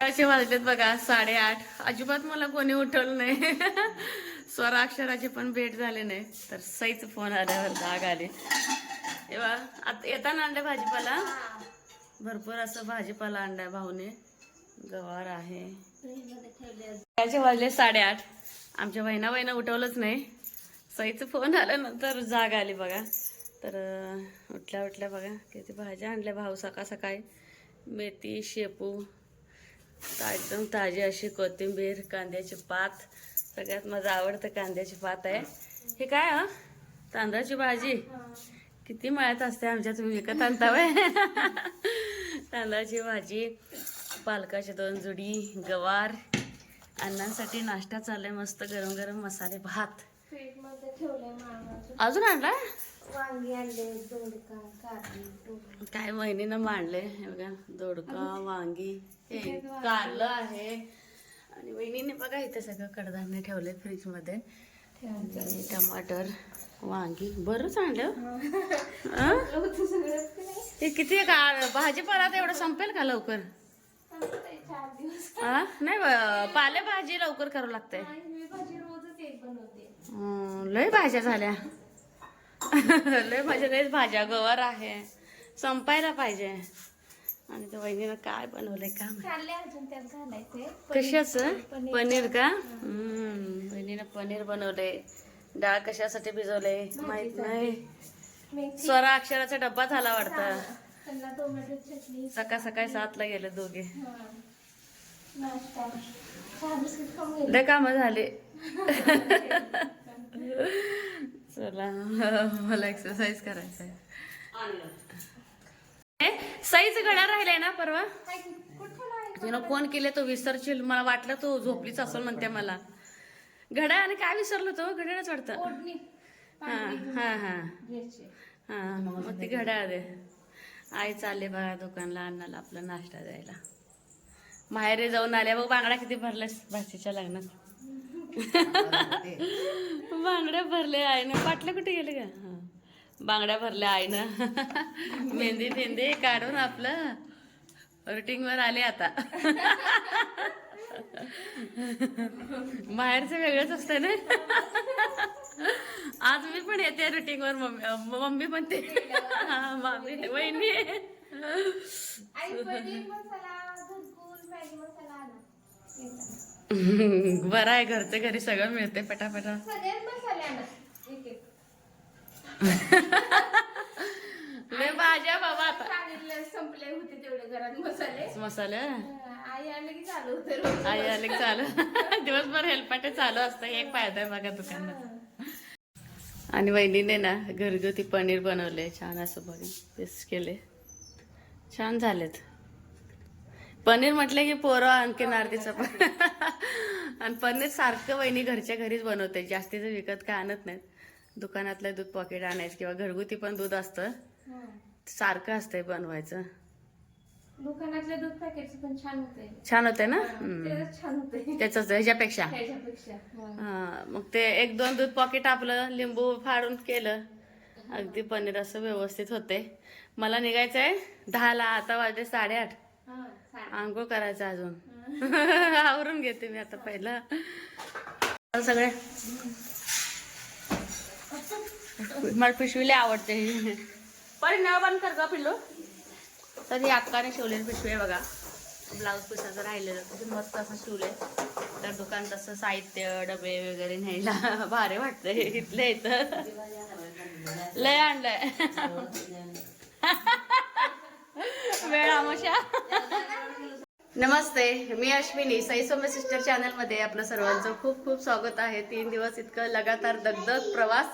असे वाजलेत बघा साडेआठ. अजिबात मला कोणी उठवलं नाही. स्वरा अक्षराची पण भेट झाली नाही. तर सईच फोन आल्यावर जाग आली. तेव्हा आता येताना आणलं भाजीपाला? भरपूर असं भाजीपाला आणलाय भाऊने. गवार आहे. त्याचे वाजले साडेआठ. आमच्या बहिणा बहिणा उठवलंच नाही. सईचं फोन आल्यानंतर जाग आली बघा. तर उठल्या उठल्या बघा किती भाज्या आणल्या भाऊ सकाळ सकाळी. मेथी शेपू एकदम ताजी अशी कोथिंबीर कांद्याची पात. सगळ्यात माझं आवडतं कांद्याची पात आहे. हे काय हा? तांदळाची भाजी. किती मळ्यात असते आमच्या तुम्ही विकत आणता वय तांदळाची भाजी पालकाची दोन जुडी गवार. अण्णांसाठी नाश्ता चाललाय मस्त गरम गरम मसाले भात. अजून. आणला वांगी आणले दोडका कारली दोडका. काय महिनीनं मांडले हे बघा दोडका वांगी हे कारलं आहे. आणि वहिनीने बघा इथे सगळं कडधान्य ठेवले फ्रीजमध्ये आणि टमाटर वांगी बरंच आणलं. हं? किती का? भाजीपाला तर एवढं संपेल का लवकर? हा नाही पालेभाजी लवकर करावं लागतंय. लय भाज्या झाल्या. लय भाज्या लयच भाज्या गवार आहे. संपायला पाहिजे. आणि त्या वहिनीनं काय बनवलंय का कशाचं? पनीर. का? हम्म, बहिणीनं पनीर बनवले डाळ कशासाठी भिजवले माहीत नाही. स्वरा अक्षराचा डब्बा झाला वाटतं. सकाळ सकाळी सातला गेले दोघे. लय काम झाले. चला मला एक्सरसाइज करायचं आहे. सईच घड्याळ राहिलाय ना परवा? तिनं फोन केले तो विसरशील मला वाटलं तो झोपलीच असेल म्हणते मला. घड्याळ आणि काय विसरलो तो? घड्याळच वाटतं. हा हा हा. हा मग ती घड्याळ दे. आई चालले बघा दुकानला अन्नाला आपला नाश्ता द्यायला. माहेरे जाऊन आल्या बघ बांगड्या किती भरल्यास भाषेच्या लग्नात. बांगड्या भरले आईनं. पाटले कुठे गेले का. बांगड्या भरल्या आईनं. मेहंदी मेहंदी काढून आपलं रुटीन वर आले आता. बाहेरचं वेगळंच असतं ना? आज मी पण येते रुटीन वर मम्मी मम्मी पण ते. हा, मामी वहिनी. आई पनीर मसाला घरकुल मॅगी मसाला आणा. येताना. बरं आहे घरचे घरी सगळं मिळते पटापटा. लय भाज्या बाबा आता. संपले होते तेवढे घरात मसाले. मसाले? आई आले की चालू होते आई आले की चालू. दिवसभर हेलपाटे चालू असतं एक फायदा आहे बघा दुकानात. आणि वहिनीने ना घरगुती पनीर बनवले छान असं बघा पीस केले छान झालेत. पनीर म्हटलं की पोरं आणखीन आरतीचं पण आणि पनीर सारखं वहिनी घरच्या घरीच बनवते. जास्तीचं विकत काय आणत नाहीत. दुकानातलं दूध पॉकेट आणायचं किंवा घरगुती पण दूध असतं. सारखं असतंय बनवायचं. दुकानातले दूध पॅकेटचे पण छान होते छान होते ना? छान होते त्याच ह्याच्यापेक्षा? हा. मग ते एक दोन दूध पॉकेट आपलं लिंबू फाडून केलं. अगदी पनीर असं व्यवस्थित होते मला निघायचं आहे दहाला आता वाजले साडेआठ. आंघोळ करायचं अजून. आवरून घेते मी आता पहिलं. सगळे. मला पिशवीला आवडते. पण न बंद कर का पिल्लो. तर ही अक्काने शिवलेली पिशवी आहे बघा. ब्लाऊज पिसाचं राहिलेलं. किती मस्त असं शिवले तर दुकान तसं साहित्य डबे वगैरे न्यायला भारी वाटतंय इथल्या इथं. लय आणलंय. वेळ आमोशा नमस्ते मी अश्विनी. साई सिस्टर चॅनलमध्ये आपलं सर्वांचं खूप खूप स्वागत आहे. तीन दिवस इतकं लगातार दगदग प्रवास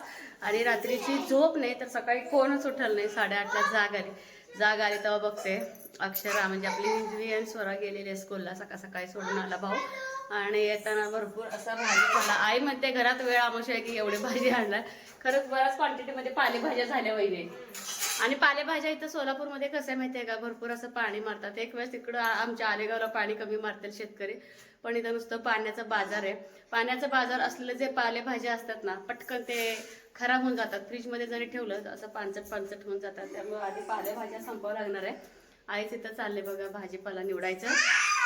आणि रात्रीची झोप नाही तर सकाळी कोणच उठल नाही साडेआठला जाग आली. जाग आली तेव्हा बघते. अक्षरा म्हणजे आपली इंजरी आणि स्वरा गेलेली आहे स्कूलला सकाळ सकाळी सोडून आला भाऊ. आणि येताना भरपूर असा भाजीपाला आई म्हणते घरात वेळ आमोशा आहे की एवढी भाजी आणणार? खरंच बऱ्याच क्वांटिटीमध्ये पालेभाज्या झाल्या वहिनी. आणि पालेभाज्या इथं सोलापूरमध्ये कसं आहे माहितीये का? भरपूर असं पाणी मारतात. एक वेळेस तिकडं आमच्या आलेगावला पाणी कमी मारतील शेतकरी. पण इथं नुसतं पाण्याचा बाजार आहे. पाण्याचा बाजार असलेले जे पालेभाज्या असतात ना पटकन ते खराब होऊन जातात. फ्रीजमध्ये जरी ठेवलं असं पानसट पानसट होऊन जातात. त्यामुळे आधी पालेभाज्या संपावं लागणार आहे. आईच इथं चालले बघा भाजीपाला निवडायचं.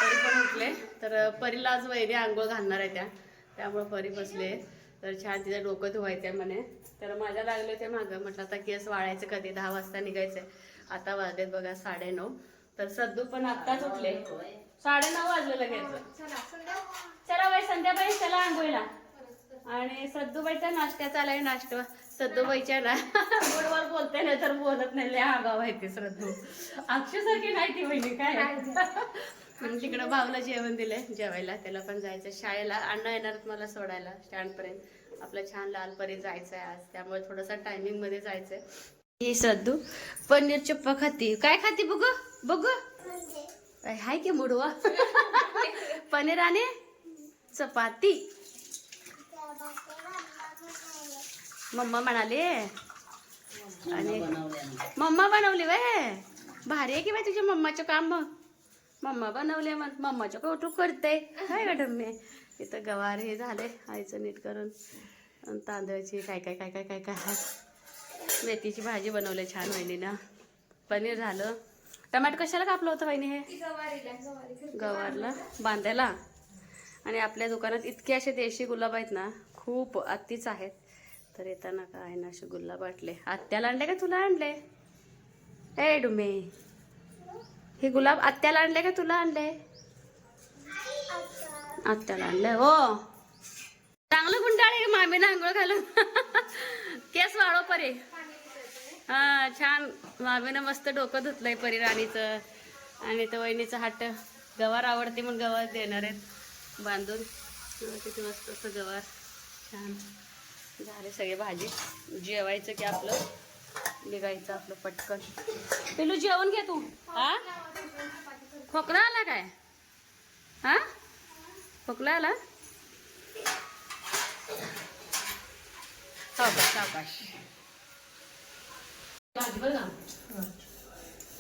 परी पण उठले. तर परीला आज वैरी आंघोळ घालणार आहे त्या. त्यामुळे परी बसले तर छान तिचं डोकं धुवायचं आहे म्हणे. तर माझ्या लागले ते मागं. म्हटलं आता केस वाळायचं कधी? दहा वाजता निघायचंय. आता वाजलेत बघा साडे नऊ तर सद्दू पण आत्ताच उठले. साडे नऊ वाजले लगेच. चला बाई संध्याबाई चला आंघोळीला. आणि सद्दूबाईचा नाश्त्याचा चालाय नाश्ता. सद्दूबाईच्या ना गोडवर बोलते नाही तर बोलत नाही. लय आगाव आहे ती श्रद्धू. अक्षसारखी नाही ती काय? मग तिकडं भाऊला जेवण दिलंय जेवायला. त्याला पण जायचं शाळेला अण्णा येणार मला सोडायला स्टँड पर्यंत आपलं छान लालपरी जायचंय आज. त्यामुळे थोडंसं टायमिंगमध्ये जायचंय. ही सद्दू पनीर चप्पा खाती. काय खाती बघू? बघू? हाय की मुडवा? पनीर आणि चपाती. मम्मा म्हणाले. आणि मम्मा बनवली वय? भारी आहे की बाई तुझ्या मम्माचं काम मग? मम्मा बनवले मग मम्माचं कौतुक करते काय का मी इथं गवार हे झाले आईचं नीट करून. आणि तांदळाची काय काय काय काय काय काय. मेथीची भाजी बनवली छान वहिनीनं. पनीर झालं. टमाटर कशाला कापलं होतं वहिनी हे? गवारला बांधायला? आणि आपल्या दुकानात इतके असे देशी गुलाब आहेत ना खूप अतिच आहेत. तर येताना काय ना असे गुल्ला वाटले आत्याला आणले का तुला आणले? ए डुमे. हे गुलाब आत्याला आणले का तुला आणले? आत्याला आणले हो. चांगलं गुंडाळे मामीनं आंघोळ घालून. केस वाळो परे. हा छान. मामीनं मस्त डोकं धुतलंय परी राणीचं. आणि तर वहिनीचं हाट गवार आवडते म्हणून गवार देणार आहेत बांधून. किती मस्त असं गवार. छान. झाले सगळे भाजी. जेवायचं की आपलं निघायचं आपलं पटकन. पिलू जेवण घे तू. हा? खोकला आला काय? हा? खोकला आला? सावकाश सावकाश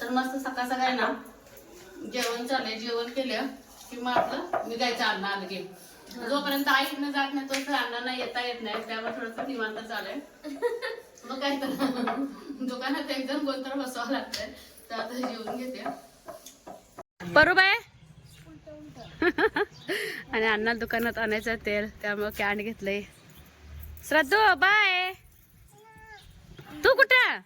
तर मस्त सकाळ सकाळी ना. जेवण चाललंय जेवण केलं की मग आपलं निघायचं अण्णा आलं की जोपर्यंत आई इथनं जात नाही तोपर्यंत अण्णांना येता येत नाही. त्यावर थोडस निवांत चाललंय. मग काय तर. दुकानात एकदम गोंधळ बसावं लागतंय. तर आता जेवून घेते. बरोबर आणि अण्णा दुकानात आणायचं तेल त्यामुळे कॅन घेतलंय. श्रद्धू बाय. तू कुठं?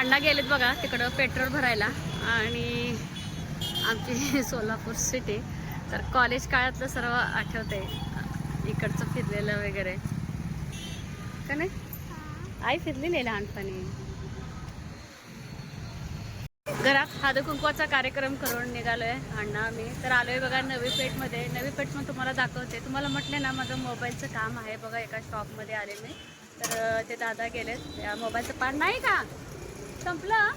अण्णा गेलेत बघा तिकडं पेट्रोल भरायला. आणि आमची सोलापूर सिटी तर कॉलेज काळातलं सर्व आठवते इकडचं फिरलेलं वगैरे. का नाही? आई फिरली नाही लहानपणी. घरात हाद कुंकवाचा कार्यक्रम करून निघालोय अण्णा मी तर आलोय बघा नवी पेठमध्ये. नवी पेठ मग तुम्हाला दाखवते. तुम्हाला म्हटले ना माझं मोबाईलचं काम आहे बघा एका शॉपमध्ये आले मी. तर ते दादा गेलेत. मोबाईलचं पान नाही का? संपलं?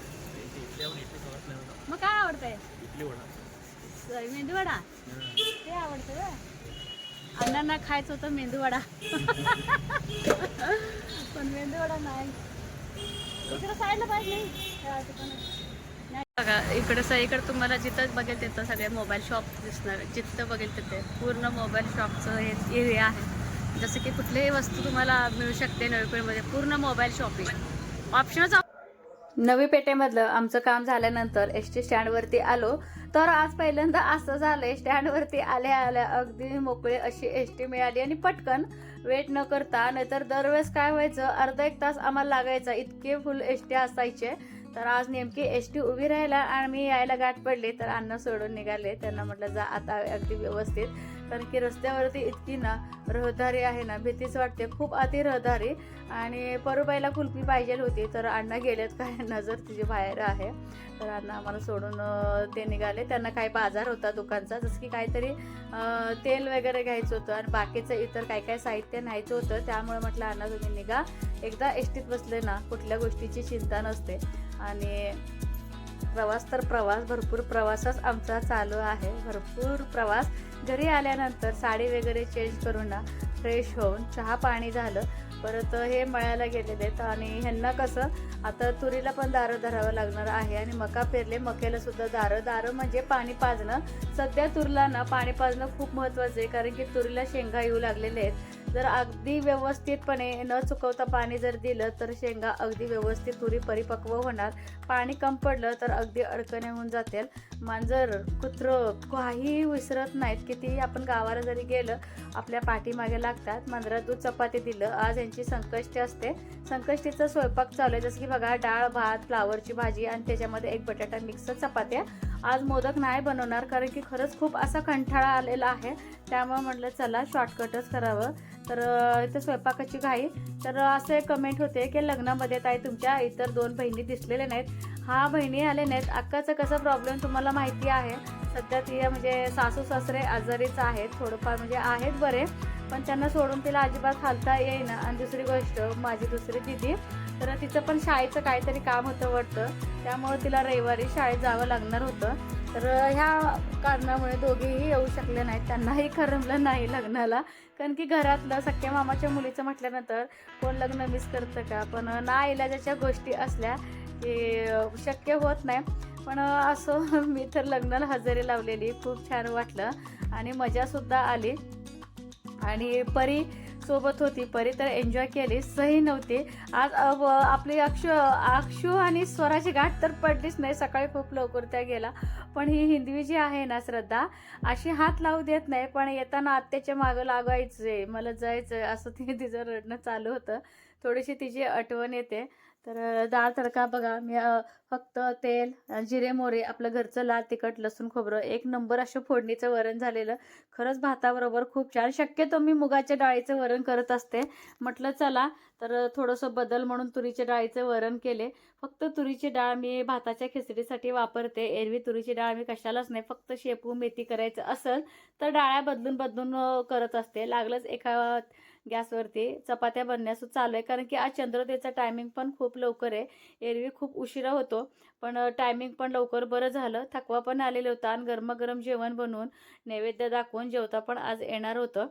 मग काय आवडतंय? मेंदूवडा? ते आवडतं व्हय? अण्णांना खायचं होतं मेंदूवडा. पण मेंदूवडा नाही. इकडं साईडला पाहिजे. नाही. बघा इकडं सगळीकडे तुम्हाला जिथं बघेल तिथं सगळे मोबाईल शॉप दिसणार. जिथं बघेल तिथे पूर्ण मोबाईल शॉपचं हे एरिया आहे. जसं की कुठलीही वस्तू तुम्हाला मिळू शकते नवीपेठमध्ये पूर्ण मोबाईल शॉपिंग. ऑप्शनच नवी पेठेमधलं आमचं काम झाल्यानंतर एस टी स्टँडवरती आलो. तर आज पहिल्यांदा असं झालंय स्टँडवरती आल्या आल्या अगदी मोकळे अशी एस टी मिळाली आणि पटकन वेट न करता नाहीतर दरवेळेस काय व्हायचं अर्धा एक तास आम्हाला लागायचा इतके फुल एस टी असायचे. तर आज नेमकी एस टी उभी राहायला आणि मी यायला गाठ पडली तर अन्न सोडून निघाले. त्यांना म्हटलं जा आता अगदी व्यवस्थित. कारण की रस्त्यावरती इतकी ना रहदारी आहे ना भीतीच वाटते. खूप अति रहदारी. आणि परुबाईला कुल्फी पाहिजे होती तर अण्णा गेलेत काय नजर तिची बाहेर आहे तर अण्णा आम्हाला सोडून ते निघाले. त्यांना काही बाजार होता दुकानचा जसं की काहीतरी तेल वगैरे घ्यायचं होतं आणि बाकीचं इतर काय काय साहित्य न्यायचं होतं. त्यामुळे म्हटलं अण्णा तुम्ही निघा. एकदा एसटीत बसले ना कुठल्या गोष्टीची चिंता नसते. आणि प्रवास तर प्रवास भरपूर प्रवासच आमचा चालू आहे. भरपूर प्रवास. घरी आल्यानंतर साडी वगैरे चेंज करून ना फ्रेश होऊन चहा पाणी झालं. परत हे मळ्याला गेलेले आहेत आणि ह्यांना कसं आता तुरीला पण दारं धरावं लागणार आहे आणि मका पेरले. मक्याला सुद्धा दारं. दारं म्हणजे पाणी पाजणं. सध्या तुरीला ना पाणी पाजणं खूप महत्त्वाचं आहे कारण की तुरीला शेंगा येऊ लागलेले आहेत. जर अगदी व्यवस्थितपणे न चुकवता पाणी जर दिलं तर शेंगा अगदी व्यवस्थित तुरी परिपक्व होणार. पाणी कम पडलं तर अगदी अडकणे होऊन जातील. मांजर कुत्रं काही विसरत नाहीत. कितीही आपण गावाला जरी गेलं आपल्या पाठीमागे लागतात. मांजरात दूध चपाती दिलं आज यांची संकष्टी असते. संकष्टीचा स्वयंपाक चालू आहे. जसं की बघा डाळ भात फ्लावरची भाजी आणि त्याच्यामध्ये एक बटाटा मिक्स चपात्या. आज मोदक नाही बनवणार कारण की खरंच खूप असा कंठाळा आलेला आहे. त्यामुळे म्हटलं चला शॉर्टकटच करावं. तर इथं स्वयंपाकाची घाई. तर असे कमेंट होते की लग्नामध्ये ताई तुमच्या इतर दोन बहिणी दिसलेल्या नाहीत. हा बहिणी आले नाहीत. अक्काचं कसं प्रॉब्लेम तुम्हाला माहिती आहे? सध्या ती म्हणजे सासू सासरे आजारीच आहेत. थोडंफार म्हणजे आहेत बरे. पण त्यांना सोडून तिला अजिबात हालता येईना. आणि दुसरी गोष्ट माझी दुसरी दिदी तर तिचं पण शाळेचं काहीतरी काम होतं वाटतं. त्यामुळे तिला रविवारी शाळेत जावं लागणार होतं. तर ह्या कारणामुळे दोघेही येऊ शकले नाहीत. त्यांनाही करमलं नाही लग्नाला. कारण की घरातलं सख्या मामाच्या मुलीचं म्हटल्यानंतर कोण लग्न मिस करतं का? पण ना इलाजाच्या गोष्टी असल्या की शक्य होत नाही. पण असं मी तर लग्नाला हजेरी लावलेली. खूप छान वाटलं. आणि मजासुद्धा आली. आणि परी सोबत होती. परी तर एन्जॉय केली. सही नव्हती. आज अव- आपली अक्षु अक्षू आणि स्वराची गाठ तर पडलीच नाही. सकाळी खूप लवकर त्या गेला. पण ही हिंदवी जी आहे ना श्रद्धा अशी हात लावू देत नाही. पण येताना आत्याच्या मागं लागायचंय. मला जायचंय. असं ते तिचं रडणं चालू होतं. थोडीशी तिची आठवण येते. तर डाळ तडका बघा. मी फक्त तेल जिरे मोरे आपलं घरचं लाल तिखट लसूण खोबरं एक नंबर असं फोडणीचं वरण झालेलं. खरंच भाताबरोबर खूप छान. शक्यतो मी मुगाच्या डाळीचं वरण करत असते. म्हटलं चला. तर थोडंसं बदल म्हणून तुरीच्या डाळीचं वरण केले. फक्त तुरीची डाळ मी भाताच्या खिचडीसाठी वापरते. एरवी तुरीची डाळ मी कशालाच नाही. फक्त शेपू मेथी करायचं असेल तर डाळ्या बदलून बदलून करत असते. लागलंच एका गॅसवरती चपात्या बनण्यास चालू आहे. कारण की आज चंद्रोदयचा टायमिंग पण खूप लवकर आहे. एरवी खूप उशिरा होतो. पण टायमिंग पण लवकर बरं झालं. थकवा पण आलेलं होता आणि गरमागरम जेवण बनवून नैवेद्य दाखवून जेवता पण आज येणार होतं.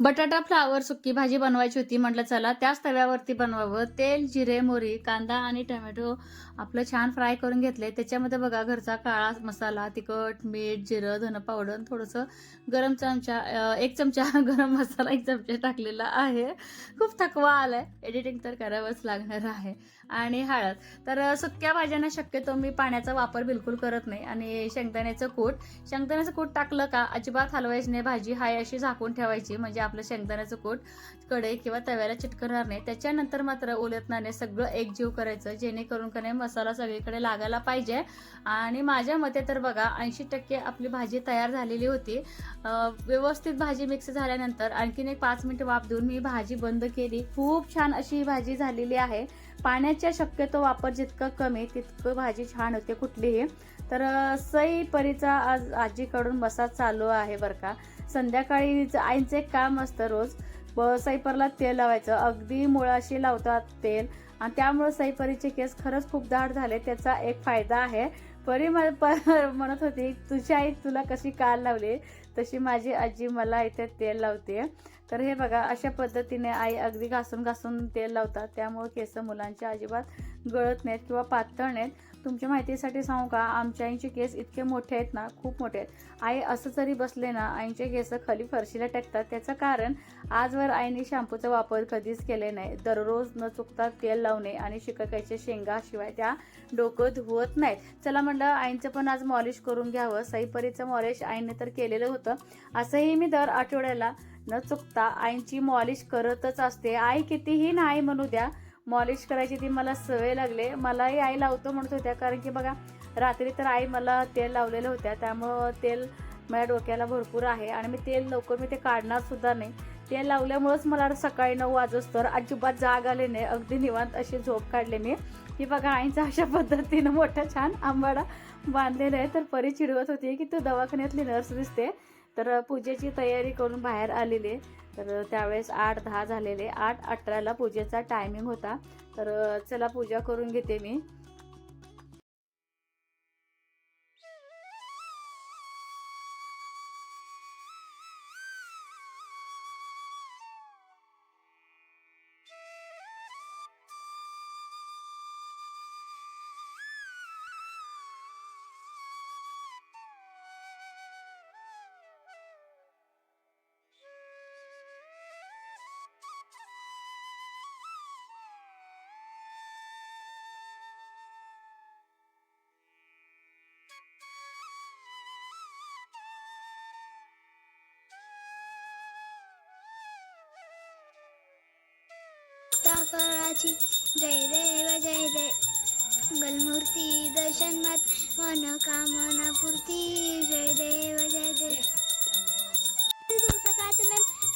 बटाटा फ्लावर सुक्की भाजी बनवायची होती. म्हटलं चला त्याच तव्यावरती बनवावं. तेल जिरे मोरी कांदा आणि टमॅटो आपलं छान फ्राय करून घेतले. त्याच्यामध्ये बघा घरचा काळा मसाला तिखट मीठ जिरं धन पावडर थोडंसं गरम चमचा एक चमचा गरम मसाला एक चमचा टाकलेला आहे. खूप थकवा आलाय. एडिटिंग तर करावंच लागणार आहे. आणि हळद. तर सुक्या भाज्यांना शक्यतो मी पाण्याचा वापर बिलकुल करत नाही. आणि शेंगदाण्याचं कूट. शेंगदाण्याचं कूट टाकलं का अजिबात हलवायची नाही. भाजी हाय अशी झाकून ठेवायची. म्हणजे आपलं शेंगदाण्याचं कूटकडे किंवा तव्याला चिटकणार नाही. त्याच्यानंतर मात्र उलटणाने सगळं एकजीव करायचं जेणेकरून का नाही मसाला सगळीकडे लागायला पाहिजे. आणि माझ्या मते तर बघा ऐंशी टक्के आपली भाजी तयार झालेली होती. व्यवस्थित भाजी मिक्स झाल्यानंतर आणखीन एक पाच मिनिट वाफ देऊन मी भाजी बंद केली. खूप छान अशी ही भाजी झालेली आहे. पाण्याच्या शक्यतो वापर जितकं कमी तितकं भाजी छान होते कुठलीही. तर सई परीचा आज आजीकडून मसाज चालू आहे बरं का. संध्याकाळी आईचं एक काम असतं रोज. ब सैपरला तेल लावायचं. अगदी मुळाशी लावतात तेल. आणि त्यामुळे सैपरीचे केस खरंच खूप दाट झाले. त्याचा एक फायदा आहे. परी म- म्हणत होती तुझी आई तुला कशी काल लावली? तशी माझी आजी मला इथे तेल लावते. तर हे बघा अशा पद्धतीने आई अगदी घासून घासून तेल लावतात. त्यामुळे केस मुलांच्या अजिबात गळत नाहीत किंवा पातळ नाहीत. तुमच्या माहितीसाठी सांगू का? आमच्या आईचे केस इतके मोठे आहेत ना खूप मोठे आहेत. आई असं जरी बसले ना आईचे केस खाली फरशीला टेकतात. त्याचं कारण आजवर आईने शॅम्पूचा वापर कधीच केले नाही. दररोज न चुकता तेल लावणे आणि शिकाकायच्या शेंगा शिवाय त्या डोकं धुवत नाहीत. चला म्हणलं आईंचं पण आज मॉलिश करून घ्यावं. सईपरीचं मॉलिश आईने तर केलेलं होतं. असंही मी दर आठवड्याला न चुकता आईची मॉलिश करतच असते. आई कितीही नाही म्हणू द्या मॉलिश करायची ती मला सवय लागले. मलाही आई लावतो म्हणत होत्या कारण की बघा रात्री तर आई मला तेल लावलेलं होत्या. त्यामुळं तेल माझ्या डोक्याला भरपूर आहे आणि मी तेल लवकर मी ते काढणारसुद्धा नाही. तेल लावल्यामुळंच मला सकाळी नऊ वाजोस तर अजिबात जाग आले नाही. अगदी निवांत अशी झोप काढले मी. की बघा आईचा अशा पद्धतीनं मोठा छान आंबाडा बांधलेला आहे. तर परी चिडवत होती की तू दवाखान्यातली नर्स दिसते. तर पूजेची तयारी करून बाहेर आलेली आहे. तर त्यावेळेस आठ दहा झालेले. आठ अठराला पूजेचा टायमिंग होता. तर चला पूजा करून घेते मी. फळाची जय देव जय देव गलमूर्ती दर्शन मात मन पूर्ती जय देव जय देव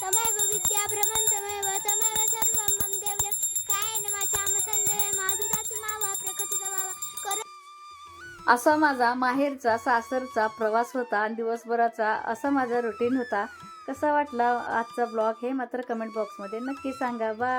तमेव विद्या भ्रमण तमेव तमेव सर्वं मम देव काय नमाचाम संदेव संदेह माधुदात मावा प्रकटित कर असा माझा माहेरचा सासरचा प्रवास होता आणि दिवसभराचा असा माझा रुटीन होता. कसा वाटला आजचा ब्लॉग हे मात्र कमेंट बॉक्समध्ये नक्की सांगा. बाय